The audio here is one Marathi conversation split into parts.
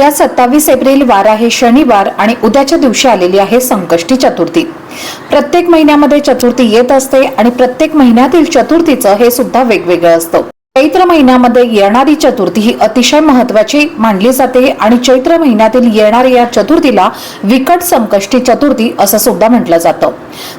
या सत्तावीस एप्रिल वार आहे शनिवार आणि उद्याच्या दिवशी आलेली आहे संकष्टी चतुर्थी. प्रत्येक महिन्यामध्ये चतुर्थी येत असते आणि प्रत्येक महिन्यातील चतुर्थीचं हे सुद्धा वेगवेगळं असतं. चैत्र महिन्यामध्ये येणारी चतुर्थी ही अतिशय महत्वाची मानली जाते आणि चैत्र महिन्यातील येणाऱ्या या चतुर्थीला विकट संकष्टी चतुर्थी असं सुद्धा म्हटलं जातं.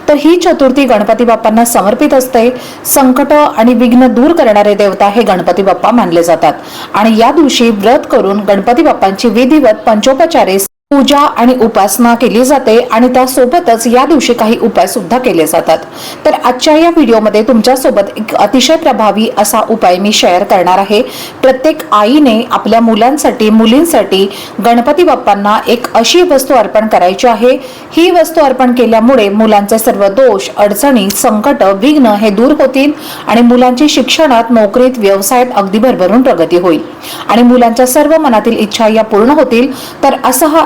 तर ही चतुर्थी गणपती बाप्पांना समर्पित असते. संकट आणि विघ्न दूर करणारे देवता हे गणपती बाप्पा मानले जातात. आणि या दिवशी व्रत करून गणपती बाप्पांची विधिवत पंचोपचारे पूजा आणि उपासना केली जाते आणि त्यासोबतच या दिवशी काही उपाय सुद्धा केले जातात. तर आजच्या या व्हिडिओमध्ये तुमच्यासोबत एक अतिशय प्रभावी असा उपाय मी शेअर करणार आहे. प्रत्येक आईने आपल्या मुलांसाठी मुलींसाठी गणपती बाप्पांना एक अशी वस्तू अर्पण करायची आहे. ही वस्तू अर्पण केल्यामुळे मुलांचे सर्व दोष अडचणी संकट विघ्न हे दूर होतील आणि मुलांची शिक्षणात नोकरीत व्यवसायात अगदी भरभरून प्रगती होईल. आणि मुलांच्या सर्व मनातील इच्छा या पूर्ण होतील. तर असा हा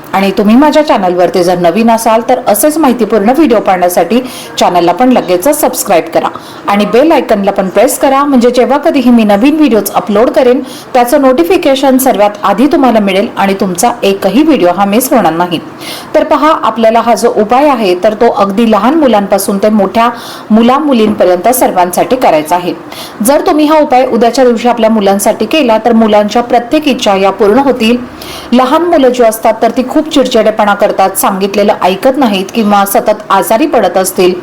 आणि तुम्ही माझ्या चॅनलवरती जर नवीन असाल तर असेच माहितीपूर्ण व्हिडिओ पाहण्यासाठी चॅनलला पण लगेच सबस्क्राईब करा. आणि बेल आयकनला पण प्रेस करा. म्हणजे जेव्हा कधीही मी नवीन व्हिडिओज अपलोड करेन त्याचं नोटिफिकेशन सर्वात आधी तुम्हाला मिळेल आणि तुमचा एकही व्हिडिओ हा मिस होणार नाही. तर पहा आपल्याला हा जो उपाय आहे तर तो अगदी लहान मुलांपासून ते मोठ्या मुला मुलींपर्यंत सर्वांसाठी करायचा आहे. जर तुम्ही हा उपाय उद्याच्या दिवशी आपल्या मुलांसाठी केला तर मुलांच्या प्रत्येक इच्छा या पूर्ण होतील. लहान मुलं जी असतात तर ती खूप खूप चिडचिडेपणा करतात सांगितलेलं ऐकत नाहीत किंवा सतत आजारी पडत असतील.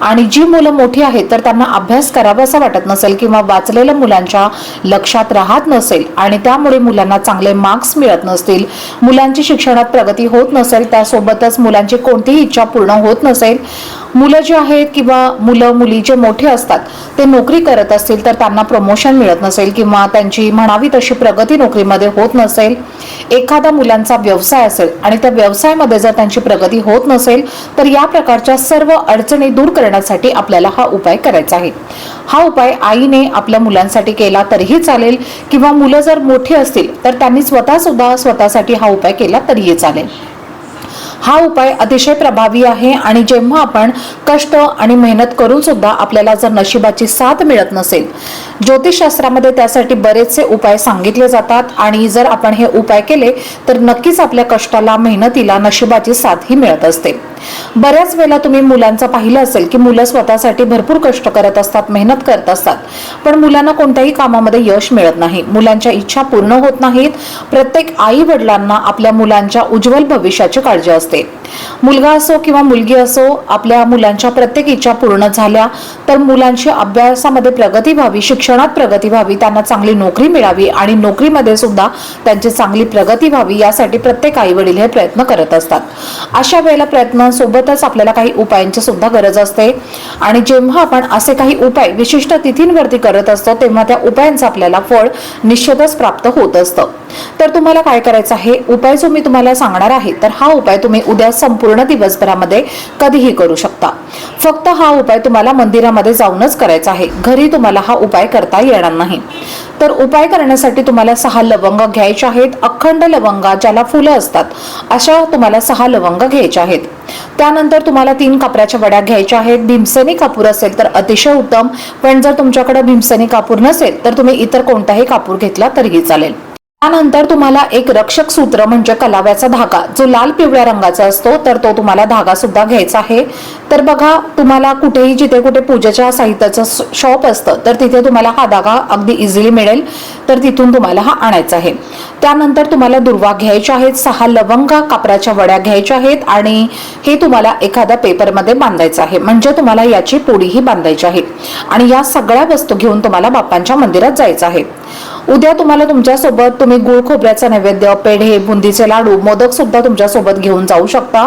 आणि जी मुलं मोठी आहेत तर त्यांना अभ्यास करावा असं वाटत नसेल किंवा वाचलेल्या मुलांच्या लक्षात राहत नसेल आणि त्यामुळे मुलांना चांगले मार्क्स मिळत नसतील मुलांची शिक्षणात प्रगती होत नसेल त्यासोबतच मुलांची कोणतीही इच्छा पूर्ण होत नसेल मुलं जे आहेत किंवा मुलं मुली जे मोठे असतात ते नोकरी करत असतील तर त्यांना प्रमोशन मिळत नसेल किंवा त्यांची म्हणावी तशी प्रगती नोकरीमध्ये होत नसेल. एखादा मुलांचा व्यवसाय असेल आणि त्या व्यवसायामध्ये जर त्यांची प्रगती होत नसेल तर या प्रकारच्या सर्व अडचणी दूर करण्यासाठी आपल्याला हा उपाय करायचा आहे. हा उपाय आईने आपल्या मुलांसाठी केला तरीही चालेल किंवा मुलं जर मोठी असतील तर त्यांनी स्वतः सुद्धा स्वतःसाठी हा उपाय केला तरीही चालेल. हा उपाय अतिशय प्रभावी आहे आणि जेव्हा आपण कष्ट आणि मेहनत करून सुद्धा आपल्याला जर नशिबाची साथ मिळत नसेल ज्योतिषशास्त्रामध्ये त्यासाठी बरेचसे उपाय सांगितले जातात आणि जर आपण हे उपाय केले तर नक्कीच आपल्या कष्टाला मेहनतीला नशिबाची साथ ही मिळत असते. बऱ्याच वेळेला तुम्ही मुलांचं पाहिलं असेल की मुलं स्वतःसाठी भरपूर कष्ट करत असतात मेहनत करत असतात पण मुलांना कोणत्याही कामामध्ये यश मिळत नाही मुलांच्या इच्छा पूर्ण होत नाहीत प्रत्येक आई वडिलांना आपल्या मुलांच्या उज्ज्वल भविष्याची काळजी असते. असते. मुलगा असो किंवा मुलगी असो आपल्या मुलांच्या प्रत्येक इच्छा पूर्ण झाल्या तर मुलांची अभ्यासामध्ये प्रगती व्हावी शिक्षणात प्रगती व्हावी त्यांना चांगली नोकरी मिळावी आणि नोकरीमध्ये सुद्धा त्यांची चांगली प्रगती व्हावी यासाठी प्रत्येक आई वडील हे प्रयत्न करत असतात. अशा वेळेला प्रयत्नांसोबतच आपल्याला काही उपायांची सुद्धा गरज असते. आणि जेव्हा आपण असे काही उपाय विशिष्ट तिथींवरती करत असतो तेव्हा त्या उपायांचं आपल्याला फळ निश्चितच प्राप्त होत असतं. तर तुम्हाला काय करायचं आहे? उपाय जो मी तुम्हाला सांगणार आहे तर हा उपाय तुम्ही उद्या संपूर्ण दिवसभरामध्ये कधीही करू शकता. फक्त हा उपाय तुम्हाला मंदिरामध्ये जाऊनच करायचा आहे. घरी तुम्हाला हा उपाय करता येणार नाही. तर उपाय करण्यासाठी तुम्हाला सहा लवंग घ्यायचे आहेत. अखंड लवंगा ज्याला फुलं असतात अशा तुम्हाला सहा लवंग घ्यायच्या आहेत. त्यानंतर तुम्हाला तीन कापराच्या वड्या घ्यायच्या आहेत. भीमसेनी कापूर असेल तर अतिशय उत्तम. पण जर तुमच्याकडे भीमसेनी कापूर नसेल तर तुम्ही इतर कोणताही कापूर घेतला तरीही चालेल. त्यानंतर तुम्हाला एक रक्षक सूत्र म्हणजे कलाव्याचा धागा जो लाल पिवळ्या रंगाचा असतो तर तो तुम्हाला धागा सुद्धा घ्यायचा आहे. तर बघा तुम्हाला कुठेही जिथे कुठे पूजेच्या साहित्याचं शॉप असतं तर तिथे तुम्हाला हा धागा अगदी इझिली मिळेल. तर तिथून तुम्हाला हा आणायचा आहे. त्यानंतर तुम्हाला दुर्वा घ्यायच्या आहेत सहा लवंगा कापराच्या वड्या घ्यायच्या आहेत आणि हे तुम्हाला एखाद्या पेपरमध्ये बांधायचं आहे. म्हणजे तुम्हाला याची पोळीही बांधायची आहे. आणि या सगळ्या वस्तू घेऊन तुम्हाला बाप्पांच्या मंदिरात जायचं आहे. उद्या तुम्हाला तुमच्यासोबत तुम्ही गुळ खोबऱ्याचा नैवेद्य पेढे बुंदीचे लाडू मोदक सुद्धा तुमच्यासोबत घेऊन जाऊ शकता.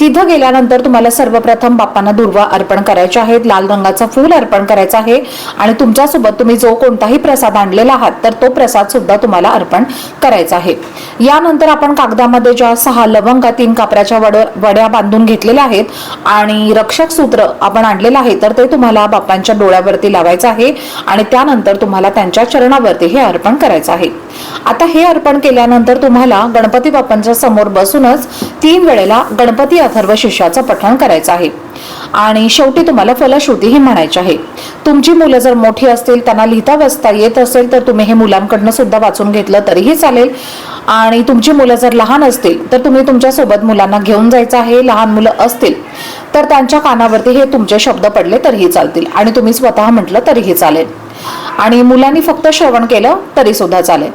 तिथं गेल्यानंतर तुम्हाला सर्वप्रथम बाप्पांना दुर्वा अर्पण करायचे आहेत लाल रंगाचं फूल अर्पण करायचं आहे आणि तुमच्यासोबत तुम्ही जो कोणताही प्रसाद आणलेला आहात तर तो प्रसाद सुद्धा तुम्हाला अर्पण करायचा आहे. यानंतर आपण कागदामध्ये ज्या सहा लवंगा तीन कापराच्या वड वड्या बांधून घेतलेल्या आहेत आणि रक्षक सूत्र आपण आणलेलं आहे तर ते तुम्हाला बाप्पांच्या डोळ्यावरती लावायचं आहे आणि त्यानंतर तुम्हाला त्यांच्या चरणावरती हे अर्पण करायचं आहे. आता हे अर्पण केल्यानंतर तुम्हाला गणपती बाप्पांच्या समोर बसूनच तीन वेळेला गणपती अथर्व शिष्याचं पठण करायचं आहे. आणि शेवटी तुम्हाला फलश्रुती ही म्हणायची आहे. तुमची मुलं जर मोठी असतील त्यांना लिहिता वाचता येत असेल तर तुम्ही हे मुलांकडनं सुद्धा वाचून घेतलं तरीही चालेल. आणि तुमची मुलं जर लहान असतील तर तुम्ही तुमच्यासोबत मुलांना घेऊन जायचं आहे. लहान मुलं असतील तर त्यांच्या कानावरती हे तुमचे शब्द पडले तरीही चालतील. आणि तुम्ही स्वतः म्हटलं तरीही चालेल. आणि मुलांनी फक्त श्रवण केलं तरी सुद्धा चालेल.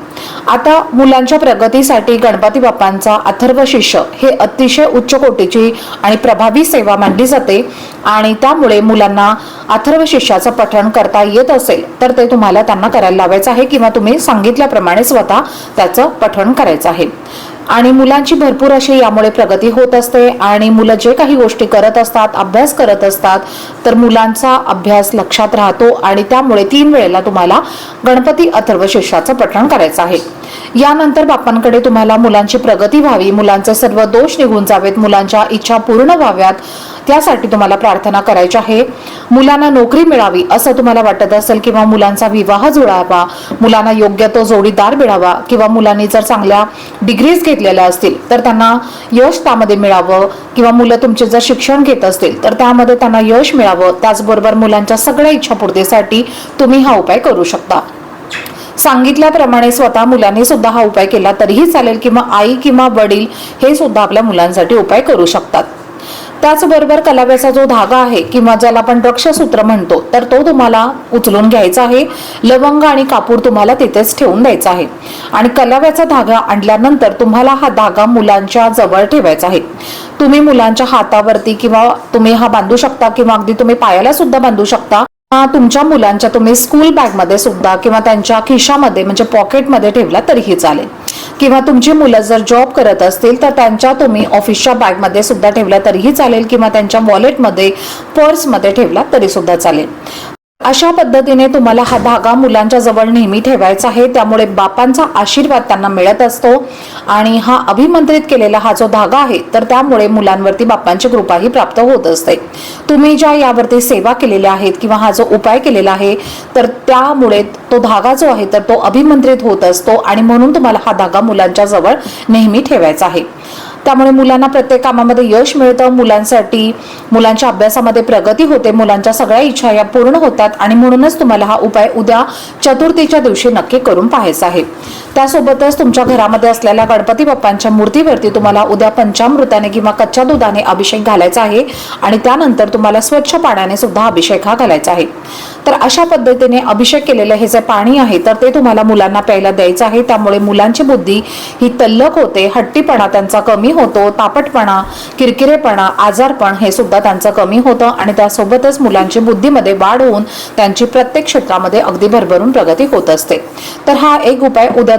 आता मुलांच्या प्रगतीसाठी गणपती बाप्पांचा अथर्व शिष्य हे अतिशय उच्च कोटीची आणि प्रभावी सेवा मानली जाते. आणि त्यामुळे मुलांना अथर्व शिष्याचं पठण करता येत असेल तर ते तुम्हाला त्यांना करायला लावायचं आहे किंवा तुम्ही सांगितल्याप्रमाणे स्वतः त्याचं पठण करायचं आहे. आणि मुलांची भरपूर अशी यामुळे प्रगती होत असते आणि मुलं जे काही गोष्टी करत असतात अभ्यास करत असतात तर मुलांचा अभ्यास लक्षात राहतो आणि त्यामुळे तीन वेळेला तुम्हाला गणपती अथर्व शिष्याचं पठण करायचं आहे. यानंतर बाप्पांकडे तुम्हाला मुलांची प्रगती व्हावी मुलांचे सर्व दोष निघून जावेत मुलांच्या इच्छा पूर्ण व्हाव्यात. त्यासाठी तुम्हाला प्रार्थना करायची आहे. मुलांना नोकरी मिळावी असं तुम्हाला वाटत असेल किंवा मुलांचा विवाह जुळावा मुलांना योग्य तो जोडीदार मिळावा किंवा मुलांनी जर चांगल्या डिग्रीज घेतलेल्या असतील तर त्यांना यश त्यामध्ये मिळावं किंवा मुलं तुमचे जर शिक्षण घेत असतील तर त्यामध्ये त्यांना यश मिळावं. त्याचबरोबर मुलांच्या सगळ्या इच्छापूर्तीसाठी तुम्ही हा उपाय करू शकता. सांगितल्याप्रमाणे स्वतः मुलांनी सुद्धा हा उपाय केला तरीही चालेल किंवा आई किंवा वडील हे सुद्धा आपल्या मुलांसाठी उपाय करू शकतात. त्याचबरोबर कलाव्याचा जो धागा आहे किंवा ज्याला आपण रक्षसूत्र म्हणतो तर तो तुम्हाला उचलून घ्यायचा आहे. लवंग आणि कापूर तुम्हाला तिथेच ठेवून द्यायचा आहे. आणि कलाव्याचा धागा आणल्यानंतर तुम्हाला हा धागा मुलांच्या जवळ ठेवायचा आहे. तुम्ही मुलांच्या हातावरती किंवा तुम्ही हा बांधू शकता किंवा अगदी तुम्ही पायाला सुद्धा बांधू शकता. तुमच्या मुलांच्या तुम्ही स्कूल बॅगमध्ये सुद्धा किंवा त्यांच्या खिशामध्ये म्हणजे पॉकेटमध्ये ठेवला तरीही चालेल. किंवा तुमची मुलं जर जॉब करत असतील तर त्यांच्या तुम्ही ऑफिसच्या बॅगमध्ये सुद्धा ठेवला तरीही चालेल. किंवा त्यांच्या वॉलेटमध्ये पर्समध्ये ठेवला तरी सुद्धा चालेल. अशा पद्धतीने तुम्हाला हा धागा मुलांच्या जवळ नेहमी ठेवायचा आहे. त्यामुळे बापांचा आशीर्वाद त्यांना मिळत असतो. आणि हा अभिमंत्रित केलेला हा जो धागा आहे तर त्यामुळे मुलांवरती बाप्पांची कृपाही प्राप्त होत असते. तुम्ही ज्या यावरती सेवा केलेल्या आहेत किंवा हा जो उपाय केलेला आहे तर त्यामुळे तो धागा जो आहे तर तो अभिमंत्रित होत असतो. आणि म्हणून तुम्हाला हा धागा मुलांच्या जवळ नेहमी ठेवायचा आहे. त्यामुळे मुलांना प्रत्येक कामामध्ये यश मिळतं मुलांसाठी मुलांच्या अभ्यासामध्ये प्रगती होते मुलांच्या सगळ्या इच्छा या पूर्ण होतात आणि म्हणूनच तुम्हाला हा उपाय उद्या चतुर्थीच्या दिवशी नक्की करून पाहायचा आहे. त्यासोबतच तुमच्या घरामध्ये असलेल्या गणपती बाप्पांच्या मूर्तीवरती तुम्हाला उद्या पंचामृताने किंवा कच्च्या दुधाने अभिषेक घालायचा आहे आणि त्यानंतर तुम्हाला स्वच्छ पाण्याने सुद्धा अभिषेक हा घालायचा आहे. तर अशा पद्धतीने अभिषेक केलेलं हे जे पाणी आहे तर ते तुम्हाला मुलांना प्यायला द्यायचं आहे. त्यामुळे मुलांची बुद्धी ही तल्लक होते हट्टीपणा त्यांचा कमी होतो तापटपणा किरकिरेपणा आजारपण हे सुद्धा त्यांचं कमी होतं आणि त्यासोबतच मुलांची बुद्धीमध्ये वाढ होऊन त्यांची प्रत्येक क्षेत्रामध्ये अगदी भरभरून प्रगती होत असते. तर हा एक उपाय उद्या